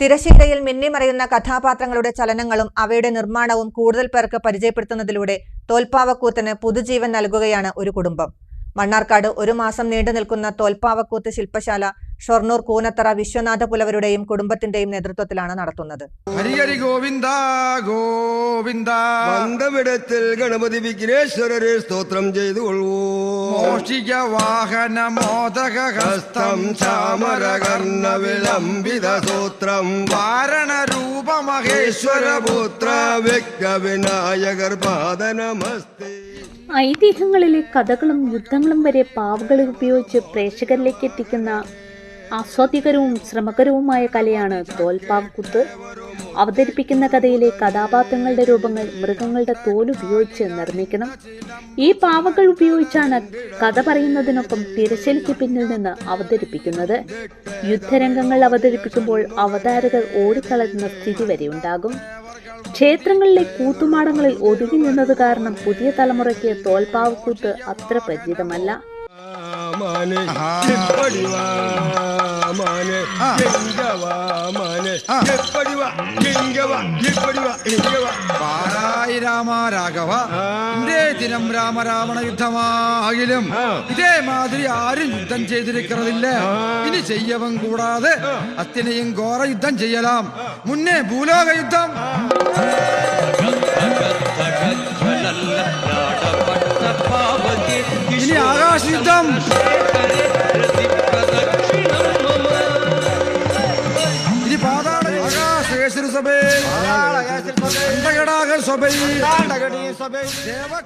തിരശീലയിൽ മിന്നിമറയുന്ന കഥാപാത്രങ്ങളുടെ ചലനങ്ങളും അവയുടെ നിർമ്മാണവും കൂടുതൽ പേർക്ക് പരിചയപ്പെടുത്തുന്നതിലൂടെ തോൽപ്പാവക്കൂത്തിന് പുതുജീവൻ നൽകുകയാണ് ഒരു കുടുംബം. മണ്ണാർക്കാട് ഒരു മാസം നീണ്ടു നിൽക്കുന്ന തോൽപ്പാവക്കൂത്ത് ശില്പശാല ഷൊർണൂർ കൂനത്തറ വിശ്വനാഥ പുലവരുടെയും കുടുംബത്തിന്റെയും നേതൃത്വത്തിലാണ് നടത്തുന്നത്. ഹരിഹരി ഗോവിന്ദ ഗോവിന്ദ. മന്ദമിടത്തിൽ ഗണപതി വിഘ്നേശ്വരരെ സ്തോത്രം ചെയ്തു കൊള്ളൂ. മോഷിക വാഹന മോദക ഹസ്തം ചാമരകർണ വിളംബിത വ്യക്ത വിനായകർ പാദനമസ്തേ. ഐതിഹ്യങ്ങളിലെ കഥകളും യുദ്ധങ്ങളും വരെ പാവകളെ ഉപയോഗിച്ച് പ്രേക്ഷകരിലേക്ക് എത്തിക്കുന്ന ആസ്വാദ്യകരവും ശ്രമകരവുമായ കലയാണ് തോൽപ്പാവക്കുത്ത് അവതരിപ്പിക്കുന്ന കഥയിലെ കഥാപാത്രങ്ങളുടെ രൂപങ്ങൾ മൃഗങ്ങളുടെ തോൽ ഉപയോഗിച്ച് നിർമ്മിക്കണം. ഈ പാവകൾ ഉപയോഗിച്ചാണ് കഥ പറയുന്നതിനൊപ്പം തിരശലിക്ക് പിന്നിൽ നിന്ന് അവതരിപ്പിക്കുന്നത്. യുദ്ധരംഗങ്ങൾ അവതരിപ്പിക്കുമ്പോൾ അവതാരകർ ഓടിക്കളയുന്ന സ്ഥിതി വരെ ഉണ്ടാകും. ക്ഷേത്രങ്ങളിലെ കൂത്തുമാടങ്ങളിൽ ഒതുങ്ങി നിന്നത് കാരണം പുതിയ തലമുറയ്ക്ക് തോൽപ്പാവക്കൂത്ത് അത്ര പരിചിതമല്ല. പാരായി രാമ രാഘവ ഇതേ ദിനം രാമ യുദ്ധമാകിലും ഇതേ ഇതേമാതിരി ആരും യുദ്ധം ചെയ്തിരിക്കുന്നതില്ല. ഇനി ചെയ്യവൻ കൂടാതെ അത്തിനെയും ഘോര യുദ്ധം ചെയ്യലാം. മുന്നേ ഭൂലോക യുദ്ധം. ഇനി ആകാശ യുദ്ധം.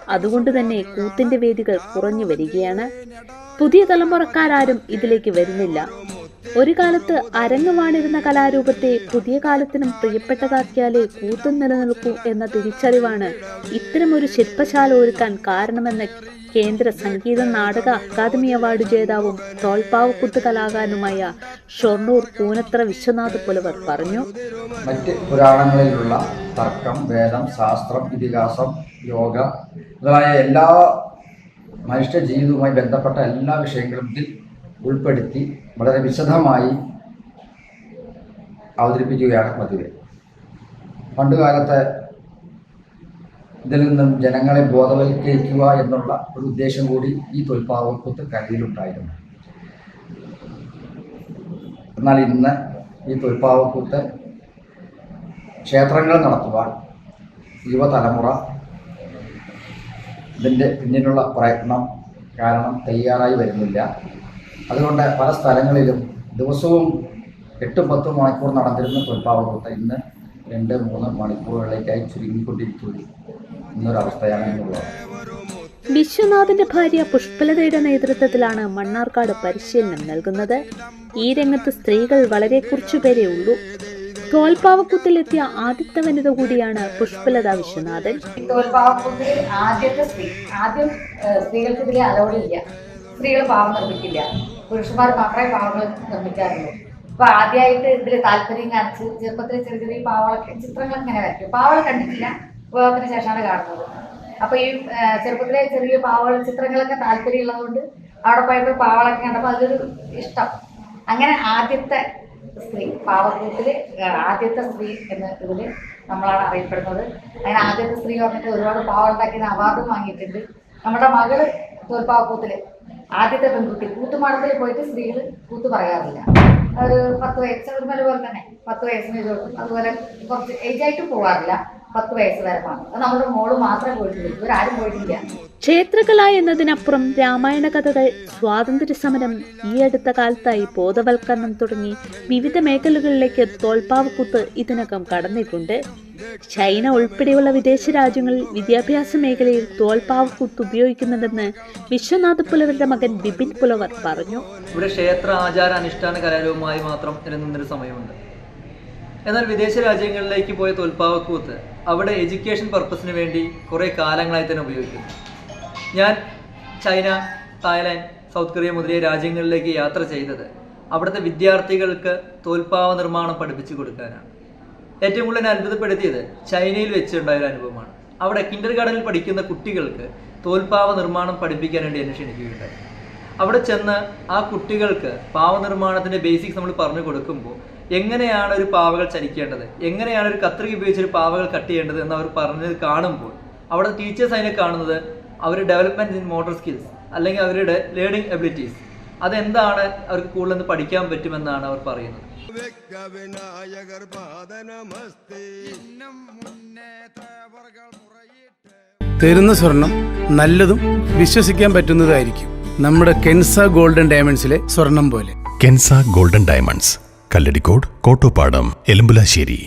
അതുകൊണ്ട് തന്നെ കൂത്തിന്റെ വേദികൾ കുറഞ്ഞു വരികയാണ്. പുതിയ തലമുറക്കാരും ഇതിലേക്ക് വരുന്നില്ല. ഒരു കാലത്ത് അരങ്ങുവാണിരുന്ന കലാരൂപത്തെ പുതിയ കാലത്തിനും പ്രിയപ്പെട്ടതാക്കിയാലേ കൂത്തും നിലനിൽക്കൂ എന്ന തിരിച്ചറിവാണ് ഇത്തരമൊരു ശില്പശാല ഒരുക്കാൻ കാരണമെന്ന് കേന്ദ്ര സംഗീത നാടക അക്കാദമി അവാർഡ് ജേതാവും തോൽപ്പാവക്കുത്ത് കലാകാരനുമായ ഷൊർണൂർ പൂനത്ര വിശ്വനാഥ് പുലവർ പറഞ്ഞു. മറ്റ് പുരാണങ്ങളിലുള്ള തർക്കം വേദം ശാസ്ത്രം ഇതിഹാസം യോഗ മുതലായ എല്ലാ മനുഷ്യ ജീവിതവുമായി ബന്ധപ്പെട്ട എല്ലാ വിഷയങ്ങളും ഇതിൽ ഉൾപ്പെടുത്തി വളരെ വിശദമായി അവതരിപ്പിക്കുകയാണ് പതിവ്. പണ്ടുകാലത്തെ ഇതിൽ നിന്നും ജനങ്ങളെ ബോധവൽക്കരിക്കുക എന്നുള്ള ഒരു ഉദ്ദേശം കൂടി ഈ തൊൽപ്പാവക്കുത്ത് കരുതിയിലുണ്ടായിരുന്നു എന്നാൽ ഇന്ന് ഈ തൊൽപ്പാവക്കൂത്ത് ക്ഷേത്രങ്ങൾ നടത്തുവാൻ യുവതലമുറ ഇതിന്റെ പിന്നിലുള്ള പ്രയത്നം കാരണം തയ്യാറായി വരുന്നില്ല. അതുകൊണ്ട് പല സ്ഥലങ്ങളിലും ദിവസവും എട്ടും പത്തും മണിക്കൂർ നടന്നിരുന്ന തൊൽപ്പാവകൂട്ട ഇന്ന് രണ്ട് മൂന്ന് മണിക്കൂറുകളിലേക്കായി ചുരുങ്ങിക്കൊണ്ടിരിക്കുന്നു. എന്നൊരവസ്ഥയാണ് ഇന്നുള്ളത്. വിശ്വനാഥന്റെ ഭാര്യ പുഷ്പലതയുടെ നേതൃത്വത്തിലാണ് മണ്ണാർക്കാട് പരിശീലനം നൽകുന്നത്. ഈ രംഗത്ത് സ്ത്രീകൾ വളരെ കുറച്ചുപേരേ ഉള്ളൂ. തോൽപ്പാവക്കുത്തിലെത്തിയ ആദ്യത്തെ വനിത കൂടിയാണ് പുഷ്പലത വിശ്വനാഥൻ. തോൽപ്പാവക്കൂത്തിൽ ആദ്യത്തെ സ്ത്രീ ആദ്യം സ്ത്രീകൾക്ക് ഇതിൽ അലൗഡ് ഇല്ല സ്ത്രീകൾ പാവം നിർമ്മിക്കില്ല. പുരുഷന്മാർ മാത്രമേ പാവങ്ങൾ നിർമ്മിക്കാറുള്ളൂ. അപ്പൊ ആദ്യമായിട്ട് ഇതിൽ താല്പര്യം കാണിച്ച് ചെറുപ്പത്തിൽ ചെറിയ ചെറിയ പാവളൊക്കെ ചിത്രങ്ങൾ ഇങ്ങനെ വരയ്ക്കും. പാവള കണ്ടിട്ടില്ല. വിവാഹത്തിന് ശേഷമാണ് കാണുന്നത്. അപ്പൊ ഈ ചെറുപ്പത്തിലെ ചെറിയ പാവള ചിത്രങ്ങളൊക്കെ താല്പര്യം ഉള്ളതുകൊണ്ട് അവിടെ പോയപ്പോൾ പാവളൊക്കെ കണ്ടപ്പോൾ അതൊരു ഇഷ്ടം. അങ്ങനെ ആദ്യത്തെ സ്ത്രീ പാവക്കൂത്തിൽ ഏഹ്, ആദ്യത്തെ സ്ത്രീ എന്ന ഇതിൽ നമ്മളാണ് അറിയപ്പെടുന്നത്. അങ്ങനെ ആദ്യത്തെ സ്ത്രീ പറഞ്ഞിട്ട് ഒരുപാട് പാവമുണ്ടാക്കിയ അവാർഡും വാങ്ങിയിട്ടുണ്ട്. നമ്മുടെ മകൾ തോൽപ്പാവക്കൂത്തിൽ ആദ്യത്തെ പെൺകുട്ടി. കൂത്തുമാടത്തിൽ പോയിട്ട് സ്ത്രീകൾ കൂത്ത് പറയാറില്ല. ഒരു പത്ത് വയസ്സ് ഒരുമല പോലെ തന്നെ പത്ത് വയസ്സിന് ചോദിക്കും അതുപോലെ കുറച്ച് ഏജ് ആയിട്ട് പോകാറില്ല പത്ത് വയസ്സ് വരെ മാത്രം അത് നമ്മുടെ മോൾ മാത്രമേ പോയിട്ടുള്ളൂ ഇവരാരും പോയിട്ടില്ല. ക്ഷേത്രകല എന്നതിനപ്പുറം രാമായണ കഥകൾ സ്വാതന്ത്ര്യ സമരം ഈ അടുത്ത കാലത്തായി ബോധവൽക്കരണം തുടങ്ങി വിവിധ മേഖലകളിലേക്ക് തോൽപ്പാവക്കുത്ത് ഇതിനകം കടന്നിട്ടുണ്ട്. ചൈന ഉൾപ്പെടെയുള്ള വിദേശ രാജ്യങ്ങളിൽ വിദ്യാഭ്യാസ മേഖലയിൽ തോൽപ്പാവക്കുത്ത് ഉപയോഗിക്കുന്നുണ്ടെന്ന് വിശ്വനാഥ് പുലവരുടെ മകൻ ബിപിൻ പുലവർ പറഞ്ഞു. ഇവിടെ ക്ഷേത്ര ആചാര അനുഷ്ഠാന കലാരൂപമായി മാത്രം നിലനിന്നൊരു സമയമുണ്ട്. എന്നാൽ വിദേശ രാജ്യങ്ങളിലേക്ക് പോയ തോൽപ്പാവക്കൂത്ത് അവിടെ എഡ്യൂക്കേഷൻ പർപ്പസിന് വേണ്ടി കുറേ കാലങ്ങളായി തന്നെ ഉപയോഗിക്കുന്നു. ഞാൻ ചൈന തായ്ലാൻഡ് സൗത്ത് കൊറിയ മുതലിയ രാജ്യങ്ങളിലേക്ക് യാത്ര ചെയ്തത് അവിടുത്തെ വിദ്യാർത്ഥികൾക്ക് തോൽപ്പാവ നിർമ്മാണം പഠിപ്പിച്ചു കൊടുക്കാനാണ്. ഏറ്റവും കൂടുതൽ അത്ഭുതപ്പെടുത്തിയത് ചൈനയിൽ വെച്ചുണ്ടായ ഒരു അനുഭവമാണ്. അവിടെ കിൻഡർ ഗാർഡനിൽ പഠിക്കുന്ന കുട്ടികൾക്ക് തോൽപ്പാവ നിർമ്മാണം പഠിപ്പിക്കാൻ വേണ്ടി എന്നെ ക്ഷണിക്കുകയുണ്ടായി. അവിടെ ചെന്ന് ആ കുട്ടികൾക്ക് പാവ നിർമ്മാണത്തിന്റെ ബേസിക്സ് നമ്മൾ പറഞ്ഞു കൊടുക്കുമ്പോൾ എങ്ങനെയാണ് ഒരു പാവകൾ ചലിക്കേണ്ടത്? എങ്ങനെയാണ് ഒരു കത്രിക ഉപയോഗിച്ച് ഒരു പാവകൾ കട്ട് ചെയ്യേണ്ടത് എന്ന് അവർ പറഞ്ഞത് കാണുമ്പോൾ അവിടെ ടീച്ചേഴ്സ് അതിനെ കാണുന്നത് അവർ ഡെവലപ്മെന്റ് ഇൻ മോട്ടോർ സ്കിൽസ് അല്ലെങ്കിൽ അവരുടെ ലേണിംഗ് എബിലിറ്റീസ് അതെന്താണ് അവർക്ക് കൂടുതൽ പഠിക്കാൻ പറ്റുമെന്നാണ് അവർ പറയുന്നത്? വിനായകർ തരുന്ന സ്വർണം നല്ലതും വിശ്വസിക്കാൻ പറ്റുന്നതായിരിക്കും നമ്മുടെ കെൻസ ഗോൾഡൻ ഡയമണ്ട്സിലെ സ്വർണം പോലെ. Kensa golden diamonds Kalladikode Kottopadam Elambulassery.